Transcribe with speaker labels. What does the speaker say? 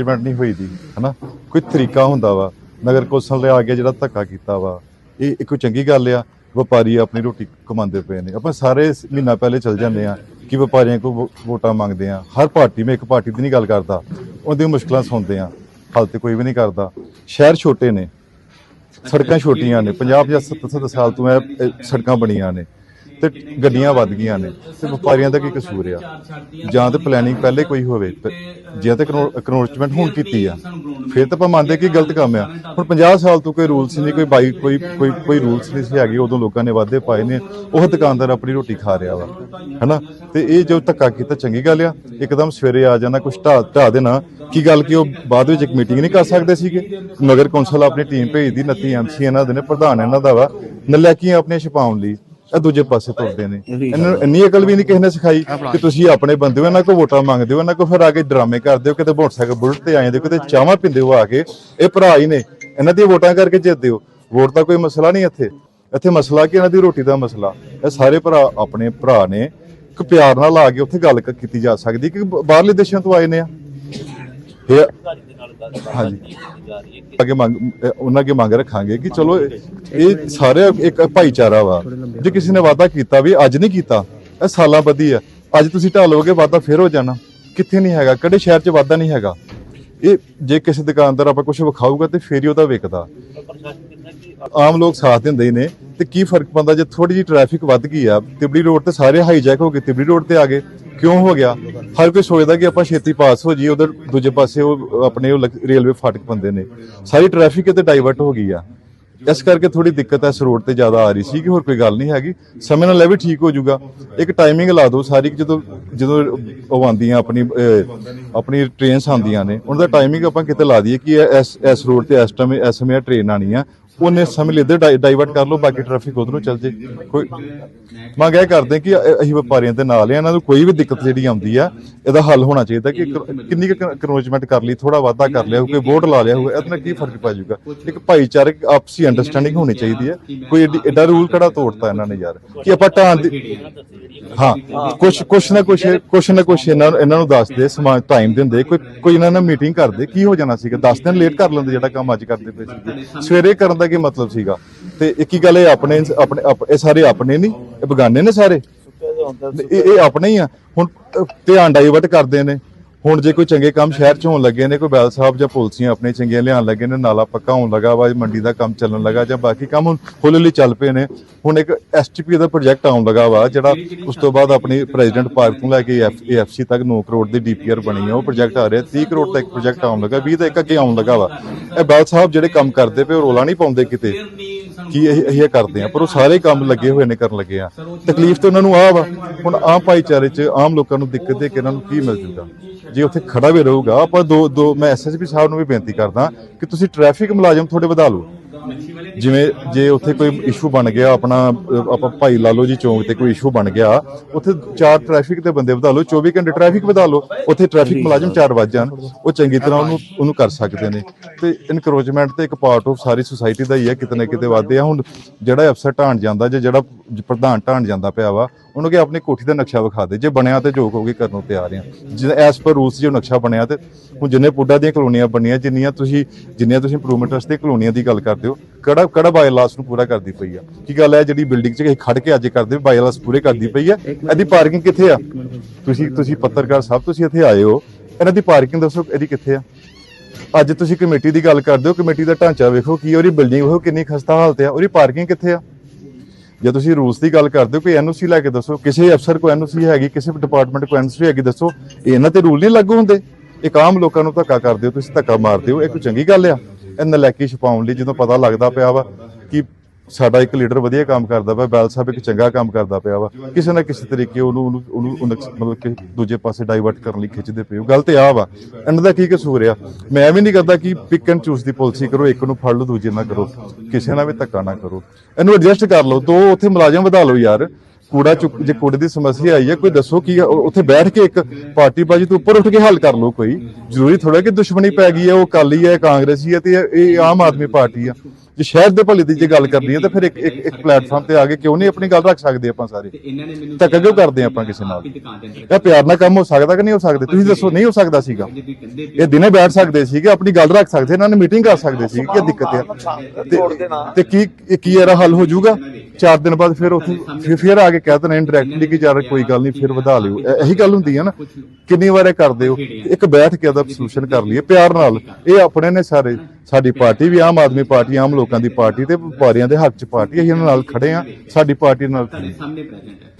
Speaker 1: Arrangement ਨਹੀਂ ਹੋਈ ਦੀ, ਹਨਾ? ਕੋਈ ਤਰੀਕਾ ਹੁੰਦਾ ਵਾ। ਨਗਰ ਕੌਂਸਲ ਦੇ ਆ ਕੇ ਜਿਹੜਾ ਧੱਕਾ ਕੀਤਾ ਵਾ, ਇਹ ਇੱਕ ਚੰਗੀ ਗੱਲ ਆ, ਵਪਾਰੀ ਆਪਣੀ ਰੋਟੀ ਕਮਾਉਂਦੇ ਪਏ ਨੇ। ਆਪਾਂ ਸਾਰੇ ਮਹੀਨਾ ਪਹਿਲੇ ਚੱਲ ਜਾਂਦੇ ਆ ਕਿ ਵਪਾਰੀਆਂ ਕੋ ਵੋ- ਵੋਟਾਂ ਮੰਗਦੇ ਆ। ਹਰ ਪਾਰਟੀ ਮੈਂ ਇੱਕ ਪਾਰਟੀ ਦੀ ਨਹੀਂ ਗੱਲ ਕਰਦਾ। ਉਹਦੀਆਂ ਮੁਸ਼ਕਲਾਂ ਸੁਣਦੇ ਆ। ਹਾਲ ਤੇ ਕੋਈ ਵੀ ਨਹੀਂ ਕਰਦਾ। ਸ਼ਹਿਰ ਛੋਟੇ ਨੇ। ਸੜਕਾਂ ਛੋਟੀਆਂ ਨੇ। 50 ਜਾਂ 70 ਸਾਲ ਤੋਂ ਇਹ ਇਹ ਸੜਕਾਂ ਬਣੀਆਂ ਨੇ। ਤੇ ਗੱਡੀਆਂ ਵੱਧ ਗਈਆਂ ਨੇ ਤੇ ਵਪਾਰੀਆਂ ਦਾ ਕੀ ਕਸੂਰ ਆ? ਜਾਂ ਤੇ ਪਲੈਨਿੰਗ ਪਹਿਲੇ ਕੋਈ ਹੋਵੇ ਪ- ਜੇ ਤੇ ਕਨੋਰਚਮੈਂਟ ਹੁਣ ਕੀਤੀ ਆ। ਫਿਰ ਤਾਂ ਆਪਾਂ ਮੰਨਦੇ ਕਿ ਗਲਤ ਕੰਮ ਆ। ਹੁਣ 50 ਸਾਲ ਤੋਂ ਕੋਈ ਰੂਲਸ ਨਹੀਂ, ਕੋਈ ਬਾਈ ਕੋਈ ਕੋਈ ਕੋਈ ਰੂਲਸ ਨਹੀਂ ਸੀ ਹੈਗੇ, ਉਦੋਂ ਲੋਕਾਂ ਨੇ ਵਾਅਦੇ ਪਾਏ ਨੇ। ਉਹ ਦੁਕਾਨਦਾਰ ਆਪਣੀ ਰੋਟੀ ਖਾ ਰਿਹਾ ਵਾ, ਹਨਾ? ਤੇ ਇਹ ਜੋ ਧੱਕਾ ਕੀਤਾ, ਚੰਗੀ ਗੱਲ ਆ। ਇੱਕਦਮ ਸਵੇਰੇ ਆ ਜਾਣਾ, ਕੁਛ ਢਾ ਢਾ ਦੇਣਾ। ਕੀ ਗੱਲ ਕਿ ਉਹ ਬਾਅਦ ਵਿੱਚ ਇੱਕ ਮੀਟਿੰਗ ਨਹੀਂ ਕਰ ਸਕਦੇ ਸੀਗੇ? ਨਗਰ ਕੌਂਸਲ ਆਪਣੀ ਟੀਮ ਭੇਜਦੀ 29 ਐਮਸੀ ਇਹਨਾਂ ਦੇ ਨੇ, ਪ੍ਰਧਾਨ ਇਹਨਾਂ ਦਾ ਵਾ। ਨਲੈਕੀਆਂ ਆਪਣੀਆਂ ਛਪਾਉਣ ਲਈ। ਇਹ ਦੂਜੇ ਪਾਸੇ ਤੁਰਦੇ ਨੇ। ਇਹਨਾਂ ਨੂੰ ਇੰਨੀ ਅਕਲ ਵੀ ਨਹੀਂ ਕਿਸੇ ਨੇ ਸਿਖਾਈ ਕਿ ਤੁਸੀਂ ਆਪਣੇ ਬੰਦੇ ਹੋ ਇਹਨਾਂ ਕੋ ਵੋਟਾਂ ਮੰਗਦੇ ਹੋ ਇਹਨਾਂ ਕੋ ਫਿਰ ਆ ਕੇ ਡਰਾਮੇ ਕਰਦੇ ਹੋ ਕਿਤੇ ਮੋਟਰਸਾਈਕਲ ਬੁਲਟ ਤੇ ਆਏ ਹੋ ਕਿਤੇ ਚਾਹਾਂ ਪਿੰਦੇ ਹੋ ਆ ਕੇ। ਇਹ ਭਰਾ ਹੀ ਨੇ ਇਹਨਾਂ ਦੀਆਂ ਵੋਟਾਂ ਕਰਕੇ ਜਿੱਤਦੇ ਹੋ। ਵੋਟ ਦਾ ਕੋਈ ਮਸਲਾ ਨਹੀਂ ਇੱਥੇ। ਇੱਥੇ ਮਸਲਾ ਕਿ ਇਹਨਾਂ ਦੀ ਰੋਟੀ ਦਾ ਮਸਲਾ। ਇਹ ਸਾਰੇ ਭਰਾ ਆਪਣੇ ਭਰਾ ਨੇ ਇੱਕ ਪਿਆਰ ਨਾਲ ਆ ਕੇ ਉੱਥੇ ਗੱਲ ਕ- ਕੀਤੀ ਜਾ ਸਕਦੀ ਕਿ ਬਾਹਰਲੇ ਦੇਸ਼ਾਂ ਤੋਂ ਆਏ ਨੇ ਆ। ਇਹ ਹਾਂਜੀ। ਅੱਗੇ ਮੰਗ ਉਹਨਾਂ ਅੱਗੇ ਮੰਗ ਰੱਖਾਂਗੇ ਕਿ ਚਲੋ ਇਹ ਸਾਰੇ ਇੱਕ ਭਾਈਚਾਰਾ ਵਾ। ਜੇ ਕਿਸੇ ਨੇ ਵਾਅਦਾ ਕੀਤਾ ਵੀ ਅੱਜ ਨਹੀਂ ਕੀਤਾ ਇਹ ਸਾਲਾਂ ਬੱਧੀ ਆ। ਅੱਜ ਤੁਸੀਂ ਢਾਲੋਗੇ ਵਾਅਦਾ ਫੇਰ ਹੋ ਜਾਣਾ। ਕਿੱਥੇ ਨਹੀਂ ਹੈਗਾ ਕਿਹੜੇ ਸ਼ਹਿਰ 'ਚ ਵਾਅਦਾ ਨਹੀਂ ਹੈਗਾ। ਇਹ ਜੇ ਕਿਸੇ ਦੁਕਾਨਦਾਰ ਆਪਾਂ ਕੁਝ ਵਿਖਾਊਗਾ ਤੇ ਫੇਰ ਹੀ ਉਹਦਾ ਵਿਕਦਾ ਆਮ ਲੋਕ ਸਾਥ ਦਿੰਦੇ ਹੀ ਨੇ ਤੇ ਕੀ ਫ਼ਰਕ ਪੈਂਦਾ ਜੇ ਥੋੜੀ ਜਿਹੀ ਟ੍ਰੈਫਿਕ ਵੱਧ ਗਈ ਆ ਤਿਬੜੀ ਰੋਡ ਤੇ ਸਾਰੇ ਹਾਈਜੈਕ ਹੋ ਗਏ ਤਿਬੜੀ ਰੋਡ ਤੇ ਆ ਗਏ। ਕਿਉਂ ਹੋ ਗਿਆ? ਹਰ ਕੋਈ ਸੋਚਦਾ ਕਿ ਆਪਾਂ ਛੇਤੀ ਪਾਸ ਹੋ ਜਾਈਏ, ਉਧਰ ਦੂਜੇ ਪਾਸੇ ਉਹ ਆਪਣੇ ਉਹ ਰੇਲਵੇ ਫਾਟਕ ਬੰਦੇ ਨੇ। ਸਾਰੀ ਟ੍ਰੈਫਿਕ ਇੱਥੇ ਡਾਈਵਰਟ ਹੋ ਗਈ ਆ। ਇਸ ਕਰਕੇ ਥੋੜੀ ਦਿੱਕਤ ਇਸ ਰੋਡ ਤੇ ਜ਼ਿਆਦਾ ਆ ਰਹੀ ਸੀ ਕਿ ਹੋਰ ਕੋਈ ਗੱਲ ਨਹੀਂ ਹੈਗੀ। ਸਮੇਂ ਨਾਲ ਇਹ ਵੀ ਠੀਕ ਹੋ ਜਾਊਗਾ। ਇੱਕ ਟਾਈਮਿੰਗ ਲਾ ਦਿਓ ਸਾਰੀ ਜਦੋਂ ਜਦੋਂ ਉਹ ਆਉਂਦੀਆਂ ਆਪਣੀ ਆਪਣੀ ਟ੍ਰੇਨਸ ਆਉਂਦੀਆਂ ਨੇ, ਉਹਨਾਂ ਦਾ ਟਾਈਮਿੰਗ ਆਪਾਂ ਕਿਤੇ ਲਾ ਦਈਏ ਕਿ ਇਸ ਇਸ ਰੋਡ ਤੇ ਇਸ ਟਾਈਮ ਇਸ ਸਮੇਂ ਟ੍ਰੇਨ ਆਣੀ ਆ। ਉਹਨੇ ਸਮੇਂ ਲਈ ਇੱਧਰ ਡਾਈ- ਡਾਈਵਰਟ ਕਰ ਲਓ ਬਾਕੀ ਟ੍ਰੈਫਿਕ ਉਧਰੋਂ ਚੱਲ ਜੇ। ਕੋਈ ਮੰਗ ਇਹ ਕਰਦੇ ਕਿ ਅਸੀਂ ਵਪਾਰੀਆਂ ਦੇ ਨਾਲ ਆ ਇਹਨਾਂ ਨੂੰ ਕੋਈ ਵੀ ਦਿੱਕਤ ਜਿਹੜੀ ਆਉਂਦੀ ਆ ਇਹਦਾ ਹੱਲ ਹੋਣਾ ਚਾਹੀਦਾ ਕਿ ਕ- ਕਿੰਨੀ ਕਰੋਚਮੈਂਟ ਕਰ ਲਈ ਥੋੜਾ ਵਾਧਾ ਕਰ ਲਿਆ ਕੋਈ ਵੋਟ ਲਾ ਲਿਆ ਹੋਊਗਾ ਇਹਦੇ ਨਾਲ ਕੀ ਫ਼ਰਕ ਪੈ ਜਾਊਗਾ? ਇੱਕ ਭਾਈਚਾਰਕ ਆਪਸੀ ਅੰਡਰਸਟੈਂਡਿੰਗ ਹੋਣੀ ਚਾਹੀਦੀ ਹੈ ਕੋਈ ਐਡਾ ਰੂਲ ਕਿਹੜਾ ਤੋੜਤਾ ਇਹਨਾਂ ਨੇ ਯਾਰ? ਕਿ ਆਪਾਂ ਢਾਣ ਦੀ ਹਾਂ ਕੁਛ ਕੁਛ ਨਾ ਕੁਛ ਕੁਛ ਨਾ ਕੁਛ ਇਹਨਾਂ ਨੂੰ ਇਹਨਾਂ ਨੂੰ ਦੱਸਦੇ ਸਮਾਂ ਟਾਈਮ ਦਿੰਦੇ ਕੋਈ ਕੋਈ ਇਹਨਾਂ ਨਾਲ ਮੀਟਿੰਗ ਕਰਦੇ ਕੀ ਹੋ ਜਾਣਾ ਸੀਗਾ? 10 ਦਿਨ ਲੇਟ ਕਰ ਲੈਂਦੇ ਜਿਹੜਾ ਕੰਮ ਅੱਜ ਕਰਦੇ ਪਏ ਸੀਗੇ। ਸਵੇਰੇ ਕਰਨ ਦਾ ਕੀ ਮਤਲਬ ਸੀਗਾ? ਤੇ ਇੱਕ ਹੀ ਗੱਲ ਇਹ ਆਪਣੇ ਆਪਣੇ ਆਪ- ਇਹ ਸਾਰੇ ਆਪਣੇ ਨਹੀਂ? ਇਹ ਬਗਾਨੇ ਨੇ ਸਾਰੇ? ਇਹ ਇਹ ਆਪਣੇ ਹੀ ਆ। ਹੁਣ ਧਿਆਨ ਡਾਈਵਰਟ ਕਰਦੇ ਨੇ। ਹੁਣ ਜੇ ਕੋਈ ਚੰਗੇ ਕੰਮ ਸ਼ਹਿਰ ਚ ਹੋਣ ਲੱਗੇ ਨੇ, ਕੋਈ ਬੈਲ ਸਾਹਿਬ ਜਾਂ ਪੁਲਸੀਆਂ ਆਪਣੇ ਚੰਗੀਆਂ ਲਿਆਉਣ ਲੱਗੇ ਨੇ, ਨਾਲਾ ਪੱਕਾ ਹੋਣ ਲੱਗਾ ਵਾ ਮੰਡੀ ਦਾ ਕੰਮ ਚੱਲਣ ਲੱਗਾ ਜਾਂ ਬਾਕੀ ਕੰਮ ਹੁਣ ਹੌਲੀ ਹੌਲੀ ਚੱਲ ਪਏ ਨੇ, ਹੁਣ ਇੱਕ ਐਸਟੀਪੀ ਦਾ ਪ੍ਰੋਜੈਕਟ ਆਉਣ ਲੱਗਾ ਵਾ, ਜਿਹੜਾ ਉਸ ਤੋਂ ਬਾਅਦ ਆਪਣੀ ਪ੍ਰੈਜ਼ੀਡੈਂਟ ਪਾਰਕ ਤੋਂ ਲੈ ਕੇ ਐਫਸੀ ਤੱਕ 9 ਕਰੋੜ ਦੀ ਡੀਪੀਆਰ ਬਣੀ ਆ, ਉਹ ਪ੍ਰੋਜੈਕਟ ਆ ਰਿਹਾ 30 ਕਰੋੜ ਦਾ ਇੱਕ ਪ੍ਰੋਜੈਕਟ ਆਉਣ ਲੱਗਾ 20 ਦਾ ਇੱਕ ਅੱਗੇ ਆਉਣ ਲੱਗਾ ਵਾ। ਇਹ ਬੈਲ ਸਾਹਿਬ ਜਿਹੜੇ ਕੰਮ ਕਰਦੇ ਪਏ, ਉਹ ਰੋਲਾ ਨਹੀਂ ਪਾਉਂਦੇ ਕਿਤੇ। ਕਿ ਇਹ ਇਹ ਕਰਦੇ ਆ, ਪਰ ਉਹ ਸਾਰੇ ਕੰਮ ਲੱਗੇ ਹੋਏ ਨੇ, ਕਰਨ ਲੱਗੇ ਆ। ਤਕਲੀਫ ਤਾਂ ਉਹਨਾਂ ਨੂੰ ਆ ਵਾ, ਹੁਣ ਆਮ ਭਾਈਚਾਰੇ 'ਚ ਆਮ ਲੋਕਾਂ ਨੂੰ ਦਿੱਕਤ ਦੇ ਕੇ ਇਹਨਾਂ ਨੂੰ ਕੀ ਮਿਲ ਜੂਗਾ? ਜੇ ਉੱਥੇ ਖੜਾ ਵੀ ਰਹੂਗਾ, ਆਪਾਂ ਦੋ ਦੋ ਮੈਂ ਐਸਐਸਪੀ ਸਾਹਿਬ ਨੂੰ ਵੀ ਬੇਨਤੀ ਕਰਦਾ ਕਿ ਤੁਸੀਂ ਟ੍ਰੈਫਿਕ ਮੁਲਾਜ਼ਮ ਥੋੜੇ ਵਧਾ ਲਓ। ਜਿਵੇਂ ਜੇ ਉੱਥੇ ਕੋਈ ਇਸ਼ੂ ਬਣ ਗਿਆ ਆਪਣਾ ਆਪਾਂ ਭਾਈ ਲਾਲੋ ਜੀ ਚੌਂਕ ਤੇ ਕੋਈ ਇਸ਼ੂ ਬਣ ਗਿਆ ਉੱਥੇ ਚਾਰ ਟ੍ਰੈਫਿਕ ਦੇ ਬੰਦੇ ਵਧਾ ਲਓ 24 ਘੰਟੇ ਟ੍ਰੈਫਿਕ ਵਧਾ ਲਓ ਉੱਥੇ ਟ੍ਰੈਫਿਕ ਮੁਲਾਜ਼ਮ ਚਾਰ ਵੱਜ ਜਾਣ ਉਹ ਚੰਗੀ ਤਰ੍ਹਾਂ ਉਹਨੂੰ ਉਹਨੂੰ ਕਰ ਸਕਦੇ ਨੇ। ਤੇ ਇਨਕਰੋਚਮੈਂਟ ਤੇ ਇੱਕ ਪਾਰਟ ਆਫ ਸਾਰੀ ਸੁਸਾਇਟੀ ਦਾ ਹੀ ਹੈ ਕਿਤੇ ਨਾ ਕਿਤੇ ਵਾਧੇ ਆ। ਹੁਣ ਜਿਹੜਾ ਅਫਸਰ ਢਾਣ ਜਾਂਦਾ ਜੇ ਜਿਹੜਾ ਪ੍ਰਧਾਨ ਢਾਣ ਜਾਂਦਾ ਪਿਆ ਵਾ ਉਹਨੂੰ ਕਿ ਆਪਣੀ ਕੋਠੀ ਦਾ ਨਕਸ਼ਾ ਵਿਖਾ ਦੇ। ਜੇ ਬਣਿਆ ਤੇ ਜੋ ਕਹੋਗੇ ਕਰਨ ਨੂੰ ਤਿਆਰ ਆ। ਜਿਵੇਂ ਐਸ ਪਰ ਰੂਲਸ ਜੋ ਨਕਸ਼ਾ ਬਣਿਆ ਤੇ ਹੁਣ ਜਿੰਨੇ ਪੁੱਡਾ ਦੀਆਂ ਕਲੋਨੀਆਂ ਬਣੀਆਂ ਜਿੰਨੀਆਂ ਤੁਸੀਂ ਜਿੰਨੀਆਂ ਤੁਸੀਂ ਇੰਪਰੂਵਮੈਂਟ ਵਾਸਤੇ ਕਲੋਨੀਆਂ ਦੀ ਗੱਲ ਕਰਦੇ ਹੋ ਕਿਹੜਾ ਕਿਹੜਾ ਬਾਇਲਾਸ ਨੂੰ ਪੂਰਾ ਕਰਦੀ ਪਈ ਆ? ਕੀ ਗੱਲ ਹੈ ਜਿਹੜੀ ਬਿਲਡਿੰਗ 'ਚ ਖੜ ਕੇ ਅੱਜ ਕਰਦੇ ਬਾਇਲਾਸ ਪੂਰੇ ਕਰਦੀ ਪਈ ਆ? ਇਹਦੀ ਪਾਰਕਿੰਗ ਕਿੱਥੇ ਆ? ਤੁਸੀਂ ਤੁਸੀਂ ਪੱਤਰਕਾਰ ਸਾਹਿਬ ਤੁਸੀਂ ਇੱਥੇ ਆਏ ਹੋ। ਇਹਨਾਂ ਦੀ ਪਾਰਕਿੰਗ ਦੱਸੋ ਇਹਦੀ ਕਿੱਥੇ ਆ? ਅੱਜ ਤੁਸੀਂ ਕਮੇਟੀ ਦੀ ਗੱਲ ਕਰਦੇ ਹੋ ਕਮੇਟੀ ਦਾ ਢਾਂਚਾ ਵੇਖੋ ਕੀ ਉਹਦੀ ਬਿਲਡਿੰਗ ਵੇਖੋ ਕਿੰਨੀ ਖਸਤਾ ਹਾਲਤ ਆ ਉਹਦੀ ਪਾਰਕਿੰਗ ਕਿੱਥੇ ਆ? ਜੇ ਤੁਸੀਂ ਰੂਲਸ ਦੀ ਗੱਲ ਕਰਦੇ ਹੋ ਕੋਈ ਐਨਓਸੀ ਲੈ ਕੇ ਦੱਸੋ ਕਿਸੇ ਅਫਸਰ ਕੋ ਐਨਓਸੀ ਹੈਗੀ ਕਿਸੇ ਡਿਪਾਰਟਮੈਂਟ ਕੋ ਐਨਓਸੀ ਹੈਗੀ ਦੱਸੋ ਇਹ ਇਹਨਾਂ ਤੇ ਰੂਲ ਨਹੀਂ ਲਾਗੂ ਹੁੰਦੇ। ਇੱਕ ਆਮ ਲੋਕਾਂ ਨੂੰ ਧੱਕਾ ਕਰਦੇ ਹੋ ਤੁਸੀਂ ਧੱਕਾ ਮਾਰਦੇ ਹੋ ਇਹ ਕੋਈ ਚੰਗੀ ਗੱਲ ਆ? ਇਹ ਨਲਾਇਕੀ ਛਪਾਉਣ ਲਈ ਜਦੋਂ ਪਤਾ ਲੱਗਦਾ ਪਿਆ ਵਾ ਕਿ ਸਾਡਾ ਇੱਕ ਲੀਡਰ ਵਧੀਆ ਕੰਮ ਕਰਦਾ ਪਿਆ, ਬੈਲ ਸਾਹਿਬ ਇੱਕ ਚੰਗਾ ਕੰਮ ਕਰਦਾ ਪਿਆ ਵਾ, ਕਿਸੇ ਨਾ ਕਿਸੇ ਤਰੀਕੇ ਉਹਨੂੰ ਉਹਨੂੰ ਉਹਨੂੰ ਮਤਲਬ ਕਿ ਦੂਜੇ ਪਾਸੇ ਡਾਈਵਰਟ ਕਰਨ ਲਈ ਖਿੱਚਦੇ ਪਏ ਗੱਲ ਤੇ ਆ ਵਾ। ਇਹਨਾਂ ਦਾ ਕੀ ਕਸੂਰ ਆ? ਮੈਂ ਵੀ ਨਹੀਂ ਕਰਦਾ ਕਿ ਪਿਕ ਐਂਡ ਚੂਸ ਦੀ ਪਾਲਿਸੀ ਕਰੋ, ਇੱਕ ਨੂੰ ਫੜ ਲਓ, ਦੂਜੇ ਨਾਲ ਕਰੋ। ਕਿਸੇ ਨਾਲ ਵੀ ਧੱਕਾ ਨਾ ਕਰੋ। ਇਹਨੂੰ ਐਡਜਸਟ ਕਰ ਲਓ। ਦੋ, ਉੱਥੇ ਮੁਲਾਜ਼ਮ ਵਧਾ ਲਓ ਯਾਰ। ਕੂੜਾ ਚੁੱਕ ਜੇ ਕੂੜੇ ਦੀ ਸਮੱਸਿਆ ਆਈ ਹੈ ਕੋਈ ਦੱਸੋ ਕੀ ਉੱਥੇ ਬੈਠ ਕੇ ਇੱਕ ਪਾਰਟੀ ਬਾਜੀ ਤੋਂ ਉੱਪਰ ਉੱਠ ਕੇ ਹੱਲ ਕਰ ਲਓ ਕੋਈ। ਜ਼ਰੂਰੀ ਥੋੜਾ ਕਿ ਦੁਸ਼ਮਣੀ ਪੈ ਗਈ ਹੈ ਉਹ ਕਾਲੀ ਹੈ ਕਾਂਗਰਸੀ ਹੈ ਤੇ ਇਹ- ਆਮ ਆਦਮੀ ਪਾਰਟੀ ਆ। ਜੇ ਸ਼ਹਿਰ ਦੇ ਭਲੇ ਦੀ ਜੇ ਗੱਲ ਕਰਨੀ ਹੈ ਤਾਂ ਫਿਰ ਇੱਕ ਇੱਕ ਇੱਕ ਪਲੇਟਫਾਰਮ ਤੇ ਆ ਕੇ ਕਿਉਂ ਨਹੀਂ ਆਪਣੀ ਗੱਲ ਰੱਖ ਸਕਦੇ ਆਪਾਂ ਸਾਰੇ? ਧੱਕਾ ਕਿਉਂ ਕਰਦੇ ਆਪਾਂ ਕਿਸੇ ਨਾਲ? ਇਹ ਪਿਆਰ ਨਾਲ ਕੰਮ ਹੋ ਸਕਦਾ ਕਿ ਨਹੀਂ ਹੋ ਸਕਦੇ? ਤੁਸੀਂ ਦੱਸੋ ਨਹੀਂ ਹੋ ਸਕਦਾ ਸੀਗਾ। ਇਹ ਦਿਨੇ ਬੈਠ ਸਕਦੇ ਸੀਗੇ ਆਪਣੀ ਗੱਲ ਰੱਖ ਸਕਦੇ ਇਹਨਾਂ ਨੇ ਮੀਟਿੰਗ ਕਰ ਸਕਦੇ ਸੀ ਕੀ ਦਿੱਕਤ ਹੈ ਤੇ- ਕੀ ਕੀ ਇਹਦਾ ਹੱਲ ਹੋ ਜਾਊਗਾ? ਚਾਰ ਦਿਨ ਬਾਅਦ ਫਿਰ ਉੱਥੇ ਫਿਰ- ਫਿਰ ਆ ਕੇ ਕਹਿ ਦੇਣਾ ਇੰਡਾਇਰੈਕਟਲੀ ਕਿ ਯਾਰ ਕੋਈ ਗੱਲ ਨਹੀਂ ਫਿਰ ਵਧਾ ਲਿਓ। ਇਹ- ਇਹੀ ਗੱਲ ਹੁੰਦੀ ਹੈ ਨਾ ਕਿੰਨੀ ਵਾਰ ਇਹ ਕਰਦੇ ਹੋ ਇੱਕ ਬੈਠ ਕੇ ਉਹਦਾ ਸੋਲੂਸ਼ਨ ਕਰ ਲਈਏ। ਪਿਆਰ ਨਾਲ ਇਹ ਆਪਣੇ ਨੇ ਸਾਰੇ ਸਾਡੀ ਪਾਰਟੀ ਵੀ ਆਮ ਆਦਮੀ ਪਾਰਟੀ ਆਮ ਲੋਕਾਂ ਦੀ ਪਾਰਟੀ ਤੇ ਵਪਾਰੀਆਂ ਦੇ ਹੱਕ 'ਚ ਪਾਰਟੀ ਅਸੀਂ ਇਹਨਾਂ ਨਾਲ ਖੜੇ ਆ ਸਾਡੀ ਪਾਰਟੀ ਨਾਲ ਖੜੇ
Speaker 2: ਸਾਹਮਣੇ ਪ੍ਰੈਜ਼ੈਂਟ ਹੈ।